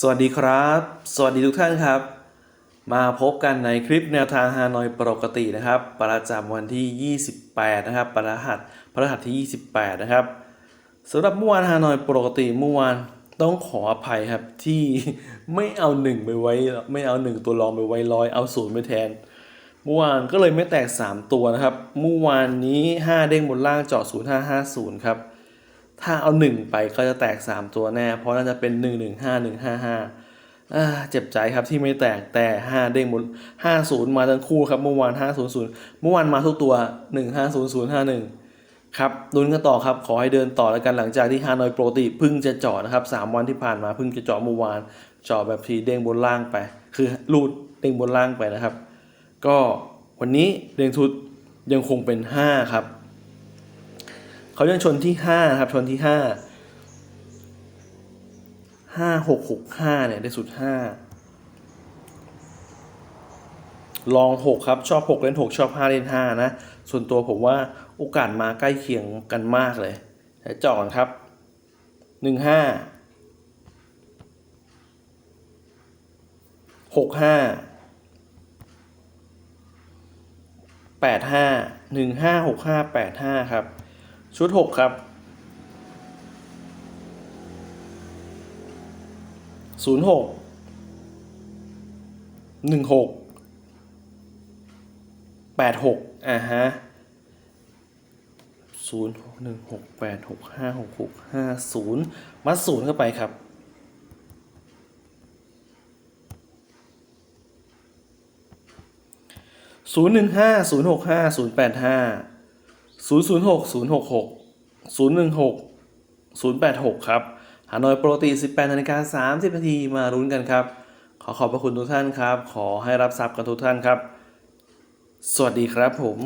สวัสดีครับ สวัสดีทุกท่านครับ มาพบกันในคลิปแนวทางฮานอยปกตินะครับ ประจำวันที่ 28 นะครับประหัสพระหัสที่ 28 นะครับสำหรับเมื่อวานฮานอยปกติเมื่อวานต้องขออภัยครับที่ไม่เอาหนึ่งไปไว้ ไม่เอาหนึ่งตัวรองไปไว้ร้อยเอาศูนย์ไปแทน เมื่อวานก็เลยไม่แตก 3 ตัวนะครับเมื่อวานนี้ 5 เด้งบนล่างเจาะ0550 ครับ ถ้าเอา 1 ไปก็จะแตก 3 ตัวแน่ เพราะน่าจะเป็น 1 1 5 1 5 5อ่าเจ็บใจครับที่ไม่แตกแต่ 5 เด้งบน50 มาทั้งคู่ครับเมื่อวาน 500 เมื่อวานมาทุกตัว 150051 ครับลุ้นกันต่อครับขอให้เดินต่อแล้วกันหลังจากที่ฮานอยโปรติเพิ่งจะจาะนะครับ 3 วันที่ผ่านมาพิ่งจะจาะเมื่อวานจาะแบบทีเด้งบนล่างไป คือลูดเด้งบนล่างไปนะครับ ก็วันนี้เรียงทุดยังคงเป็น 5 ครับ เขายังชนที่5ครับ ชนที่5 5 6 6 5เนี่ยได้สุด5ลอง6ครับ ชอบ6เล่น6ชอบ5เล่น5นะ ส่วนตัวผมว่าโอกาสมาใกล้เคียงกันมากเลยแต่เจาะกันครับ1 5 6 5แปดห้าหนึ่งห้าหกห้าแปดห้าครับ ชุดหกครับศูนย์หกหนึ่งหกแปดหกอ่าฮะศูนย์หกหนึ่งหกแปดหกห้าหกหกห้าศูนย์มัดศูนย์เข้าไปครับศูนย์หนึ่งห้าศูนย์หกห้าศูนย์แปดห้า ศูนย์ศูนย์หกศูนย์หกหกศูนย์หนึ่งหกศูนย์แปดหกครับ หานอยโปรตีสิบแปดนาฬิกาสามสิบนาทีมารุ้นกันครับ ขอขอบพระคุณทุกท่านครับ ขอให้รับทรัพย์กันทุกท่านครับ สวัสดีครับผม